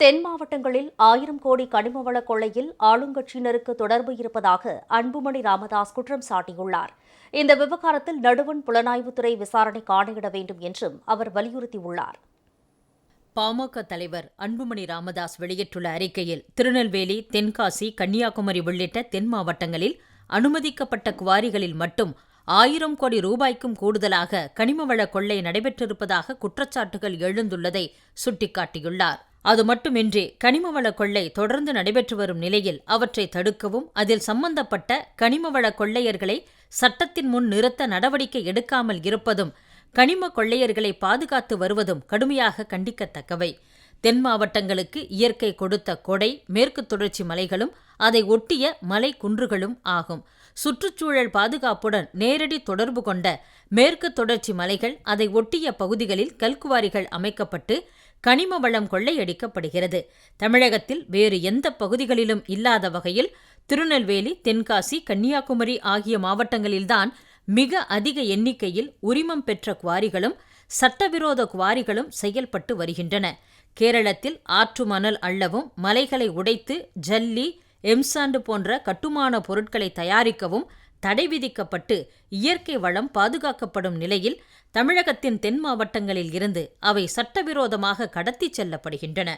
தென் மாவட்டங்களில் ஆயிரம் கோடி கனிம வள கொள்ளையில் ஆளுங்கட்சியினருக்கு தொடர்பு இருப்பதாக அன்புமணி ராமதாஸ் குற்றம் சாட்டியுள்ளார். இந்த விவகாரத்தில் நடுவண் புலனாய்வுத்துறை விசாரணைக்கு ஆணையிட வேண்டும் என்றும் அவர் வலியுறுத்தியுள்ளார். பாமக தலைவர் அன்புமணி ராமதாஸ் வெளியிட்டுள்ள அறிக்கையில் திருநெல்வேலி தென்காசி கன்னியாகுமரி உள்ளிட்ட தென் மாவட்டங்களில் அனுமதிக்கப்பட்ட குவாரிகளில் மட்டும் ஆயிரம் கோடி ரூபாய்க்கும் கூடுதலாக கனிமவள கொள்ளை நடைபெற்றிருப்பதாக குற்றச்சாட்டுகள் எழுந்துள்ளதை சுட்டிக்காட்டியுள்ளார். அது மட்டுமின்றி கனிமவள கொள்ளை தொடர்ந்து நடைபெற்று வரும் நிலையில் அவற்றை தடுக்கவும் அதில் சம்பந்தப்பட்ட கனிமவள கொள்ளையர்களை சட்டத்தின் முன் நிறுத்த நடவடிக்கை எடுக்காமல் இருப்பதும் கனிம கொள்ளையர்களை பாதுகாத்து வருவதும் கடுமையாக கண்டிக்கத்தக்கவை. தென் மாவட்டங்களுக்கு இயற்கை கொடுத்த கொடை மேற்கு தொடர்ச்சி மலைகளும் அதை ஒட்டிய மலை குன்றுகளும் ஆகும். சுற்றுச்சூழல் பாதுகாப்புடன் நேரடி தொடர்பு கொண்ட மேற்கு தொடர்ச்சி மலைகள் அதை ஒட்டிய பகுதிகளில் கல்குவாரிகள் அமைக்கப்பட்டு கனிம வளம் கொள்ளையடிக்கப்படுகிறது. தமிழகத்தில் வேறு எந்த பகுதிகளிலும் இல்லாத வகையில் திருநெல்வேலி தென்காசி கன்னியாகுமரி ஆகிய மாவட்டங்களில்தான் மிக அதிக எண்ணிக்கையில் உரிமம் பெற்ற குவாரிகளும் சட்டவிரோத குவாரிகளும் செயல்பட்டு வருகின்றன. கேரளத்தில் ஆற்று மணல் அள்ளவும் மலைகளை உடைத்து ஜல்லி எம்சாண்டு போன்ற கட்டுமான பொருட்களை தயாரிக்கவும் தடை விதிக்கப்பட்டு இயற்கை வளம் பாதுகாக்கப்படும் நிலையில் தமிழகத்தின் தென் மாவட்டங்களில் இருந்து அவை சட்டவிரோதமாக கடத்திச் செல்லப்படுகின்றன.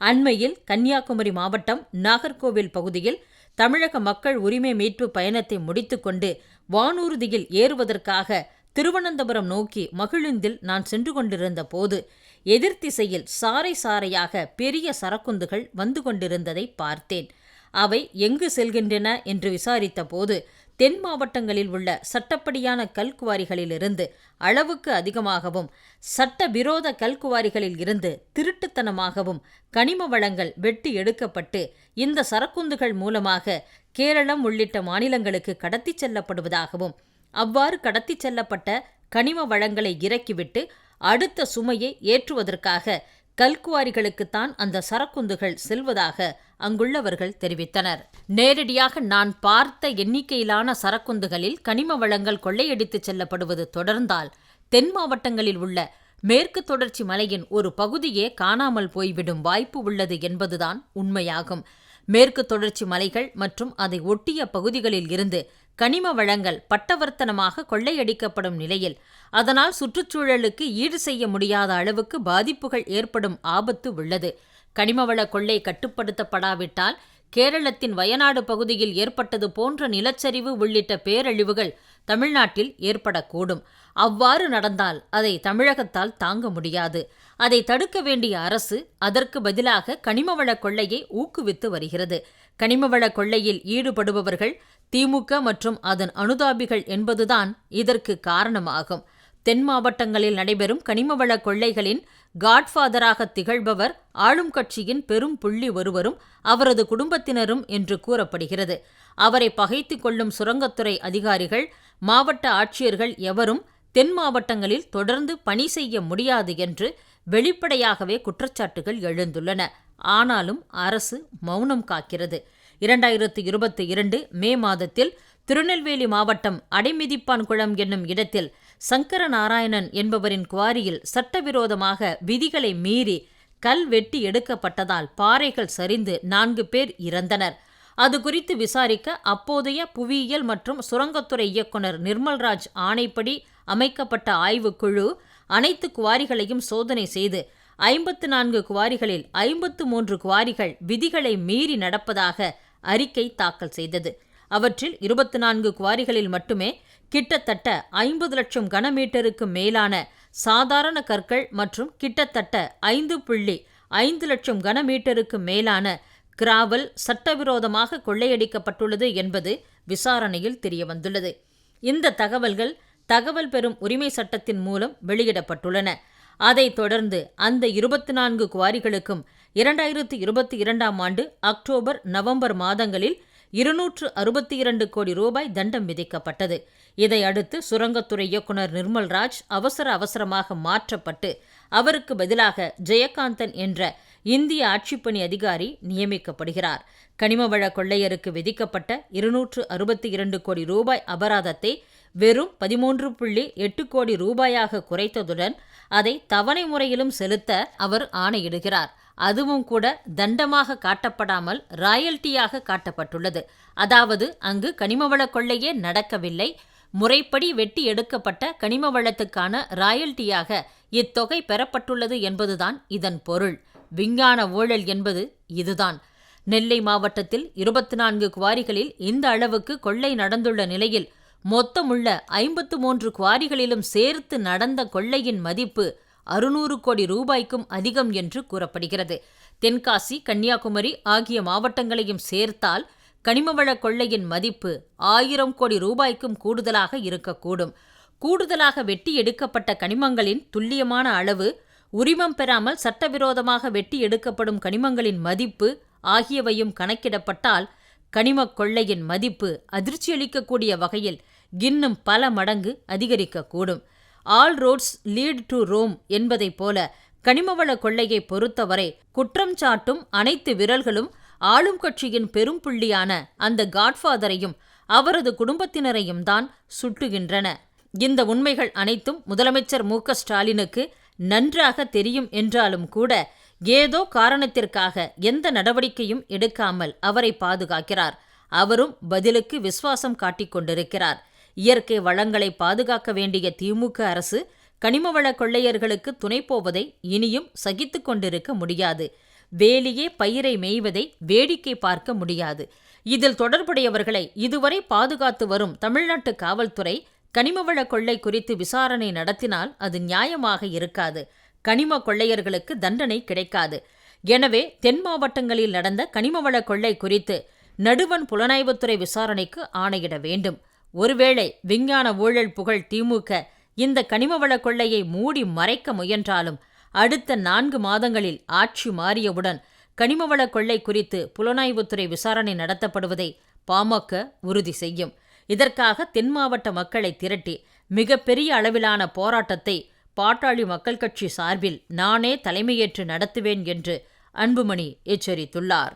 அண்மையில் கன்னியாகுமரி மாவட்டம் நாகர்கோவில் பகுதியில் தமிழக மக்கள் உரிமை மீட்பு பயணத்தை முடித்துக்கொண்டு வானூர்தியில் ஏறுவதற்காக திருவனந்தபுரம் நோக்கி மகிழுந்தில் நான் சென்று கொண்டிருந்த போது எதிர்த்திசையில் சாறை சாறையாக பெரிய சரக்குந்துகள் வந்து கொண்டிருந்ததை பார்த்தேன். அவை எங்கு செல்கின்றன என்று விசாரித்த போது தென் மாவட்டங்களில் உள்ள சட்டப்படியான கல்குவாரிகளிலிருந்து அளவுக்கு அதிகமாகவும் சட்டவிரோத கல்குவாரிகளில் இருந்து திருட்டுத்தனமாகவும் கனிம வளங்கள் வெட்டி எடுக்கப்பட்டு இந்த சரக்குந்துகள் மூலமாக கேரளம் உள்ளிட்ட மாநிலங்களுக்கு கடத்தி செல்லப்படுவதாகவும் அவ்வாறு கடத்தி செல்லப்பட்ட கனிம வளங்களை இறக்கிவிட்டு அடுத்த சுமையை ஏற்றுவதற்காக கல்குவாரிகளுக்குத்தான் அந்த சரக்குந்துகள் செல்வதாக அங்குள்ளவர்கள் தெரிவித்தனர். நேரடியாக நான் பார்த்த எண்ணிக்கையிலான சரக்குந்துகளில் கனிம வளங்கள் கொள்ளையடித்துச் செல்லப்படுவது தொடர்ந்தால் தென் மாவட்டங்களில் உள்ள மேற்கு தொடர்ச்சி மலையின் ஒரு பகுதியே காணாமல் போய்விடும் வாய்ப்பு உள்ளது என்பதுதான் உண்மையாகும். மேற்கு தொடர்ச்சி மலைகள் மற்றும் அதை ஒட்டிய பகுதிகளில் இருந்து கனிம வளங்கள் பட்டவர்த்தனமாக கொள்ளையடிக்கப்படும் நிலையில் அதனால் சுற்றுச்சூழலுக்கு ஈடு செய்ய முடியாத அளவுக்கு பாதிப்புகள் ஏற்படும் ஆபத்து உள்ளது. கனிமவள கொள்ளை கட்டுப்படுத்தப்படாவிட்டால் கேரளத்தின் வயநாடு பகுதியில் ஏற்பட்டது போன்ற நிலச்சரிவு உள்ளிட்ட பேரழிவுகள் தமிழ்நாட்டில் ஏற்படக்கூடும். அவ்வாறு நடந்தால் அதை தமிழகத்தால் தாங்க முடியாது. அதை தடுக்க வேண்டிய அரசு அதற்கு பதிலாக கனிமவள கொள்ளையை ஊக்குவித்து வருகிறது. கனிமவள கொள்ளையில் ஈடுபடுபவர்கள் திமுக மற்றும் அதன் அனுதாபிகள் என்பதுதான் இதற்கு காரணமாகும். தென் மாவட்டங்களில் நடைபெறும் கனிமவள கொள்ளைகளின் காட்ஃபாதராக திகழ்பவர் ஆளும் கட்சியின் பெரும் புள்ளி ஒருவரும் அவரது குடும்பத்தினரும் என்று கூறப்படுகிறது. அவரை பகைத்து கொள்ளும் சுரங்கத்துறை அதிகாரிகள் மாவட்ட ஆட்சியர்கள் எவரும் தென் மாவட்டங்களில் தொடர்ந்து பணி செய்ய முடியாது என்று வெளிப்படையாகவே குற்றச்சாட்டுகள் எழுந்துள்ளன. ஆனாலும் அரசு மௌனம் காக்கிறது. இரண்டாயிரத்து இருபத்தி இரண்டு மே மாதத்தில் திருநெல்வேலி மாவட்டம் அடைமிதிப்பான்குளம் என்னும் இடத்தில் சங்கர நாராயணன் என்பவரின் குவாரியில் சட்டவிரோதமாக விதிகளை மீறி கல் வெட்டி எடுக்கப்பட்டதால் பாறைகள் சரிந்து நான்கு பேர் இறந்தனர். அது குறித்து விசாரிக்க அப்போதைய புவியியல் மற்றும் சுரங்கத்துறை இயக்குநர் நிர்மல்ராஜ் ஆணைப்படி அமைக்கப்பட்ட ஆய்வுக்குழு அனைத்து குவாரிகளையும் சோதனை செய்து ஐம்பத்து நான்கு குவாரிகளில் ஐம்பத்து மூன்று குவாரிகள் விதிகளை மீறி நடப்பதாக அறிக்கை தாக்கல் செய்தது. அவற்றில் இருபத்தி நான்கு குவாரிகளில் மட்டுமே கிட்டத்தட்ட ஐம்பது லட்சம் கனமீட்டருக்கு மேலான சாதாரண கற்கள் மற்றும் கிட்டத்தட்ட ஐந்து புள்ளி ஐந்து லட்சம் கனமீட்டருக்கு மேலான கிராவல் சட்டவிரோதமாக கொள்ளையடிக்கப்பட்டுள்ளது என்பது விசாரணையில் தெரியவந்துள்ளது. இந்த தகவல்கள் தகவல் பெறும் உரிமை சட்டத்தின் மூலம் வெளியிடப்பட்டுள்ளன. அதைத் தொடர்ந்து அந்த இருபத்தி நான்கு குவாரிகளுக்கும் இரண்டாயிரத்து இருபத்தி இரண்டாம் ஆண்டு அக்டோபர் நவம்பர் மாதங்களில் இருநூற்று அறுபத்தி இரண்டு கோடி ரூபாய் தண்டம் விதிக்கப்பட்டது. இதையடுத்து சுரங்கத்துறை இயக்குநர் நிர்மல்ராஜ் அவசர அவசரமாக மாற்றப்பட்டு அவருக்கு பதிலாக ஜெயகாந்தன் என்ற இந்திய ஆட்சிப்பணி அதிகாரி நியமிக்கப்படுகிறார். கனிமவள கொள்ளையருக்கு விதிக்கப்பட்ட இருநூற்று அறுபத்தி இரண்டு கோடி ரூபாய் அபராதத்தை வெறும் பதிமூன்று புள்ளி எட்டு கோடி ரூபாயாக குறைத்ததுடன் அதை தவணை முறையிலும் செலுத்த அவர் ஆணையிடுகிறார். அதுவும் கூட தண்டமாக காட்டப்படாமல் ராயல்ட்டியாக காட்டப்பட்டுள்ளது. அதாவது அங்கு கனிமவள கொள்ளையே நடக்கவில்லை. முறைப்படி வெட்டி எடுக்கப்பட்ட கனிம வளத்துக்கான ராயல்ட்டியாக இத்தொகை பெறப்பட்டுள்ளது என்பதுதான் இதன் பொருள். விஞ்ஞான ஊழல் என்பது இதுதான். நெல்லை மாவட்டத்தில் இருபத்தி நான்கு குவாரிகளில் இந்த அளவுக்கு கொள்ளை நடந்துள்ள நிலையில் மொத்தமுள்ள ஐம்பத்து மூன்று குவாரிகளிலும் சேர்த்து நடந்த கொள்ளையின் மதிப்பு அறுநூறு கோடி ரூபாய்க்கும் அதிகம் என்று கூறப்படுகிறது. தென்காசி கன்னியாகுமரி ஆகிய மாவட்டங்களையும் சேர்த்தால் கனிமவள கொள்ளையின் மதிப்பு ஆயிரம் கோடி ரூபாய்க்கும் கூடுதலாக இருக்கக்கூடும். கூடுதலாக வெட்டி எடுக்கப்பட்ட கனிமங்களின் துல்லியமான அளவு உரிமம் பெறாமல் சட்டவிரோதமாக வெட்டி எடுக்கப்படும் கனிமங்களின் மதிப்பு ஆகியவையும் கணக்கிடப்பட்டால் கனிமக் கொள்ளையின் மதிப்பு அதிர்ச்சியளிக்கக்கூடிய வகையில் இன்னும் பல மடங்கு அதிகரிக்கக்கூடும். All roads lead to Rome என்பதைப் போல கனிமவள கொள்ளையை பொறுத்தவரை குற்றம் சாட்டும் அனைத்து விரல்களும் ஆளும் கட்சியின் பெரும் புள்ளியான அந்த காட்ஃபாதரையும் அவரது குடும்பத்தினரையும் தான் சுட்டுகின்றன. இந்த உண்மைகள் அனைத்தும் முதலமைச்சர் மு ஸ்டாலினுக்கு நன்றாக தெரியும் என்றாலும் கூட ஏதோ காரணத்திற்காக எந்த நடவடிக்கையும் எடுக்காமல் அவரை பாதுகாக்கிறார். அவரும் பதிலுக்கு விசுவாசம் காட்டிக் கொண்டிருக்கிறார். இயற்கை வளங்களை பாதுகாக்க வேண்டிய திமுக அரசு கனிமவள கொள்ளையர்களுக்கு துணை போவதை இனியும் சகித்துக் கொண்டிருக்க முடியாது. வேலியே பயிரை மேய்வதை வேடிக்கை பார்க்க முடியாது. இதில் தொடர்புடையவர்களை இதுவரை பாதுகாத்து வரும் தமிழ்நாட்டு காவல்துறை கனிமவள கொள்ளை குறித்து விசாரணை நடத்தினால் அது நியாயமாக இருக்காது. கனிம கொள்ளையர்களுக்கு தண்டனை கிடைக்காது. எனவே தென் மாவட்டங்களில் நடந்த கனிமவள கொள்ளை குறித்து நடுவன் புலனாய்வுத்துறை விசாரணைக்கு ஆணையிட வேண்டும். ஒருவேளை விஞ்ஞான ஊழல் புகழ் திமுக இந்த கனிமவள கொள்ளையை மூடி மறைக்க முயன்றாலும் அடுத்த நான்கு மாதங்களில் ஆட்சி மாறியவுடன் கனிமவள கொள்ளை குறித்து புலனாய்வுத்துறை விசாரணை நடத்தப்படுவதை பாமக உறுதி செய்யும். இதற்காக தென் மாவட்ட மக்களை திரட்டி மிகப்பெரிய அளவிலான போராட்டத்தை பாட்டாளி மக்கள் கட்சி சார்பில் நானே தலைமையேற்று நடத்துவேன் என்று அன்புமணி எச்சரித்துள்ளார்.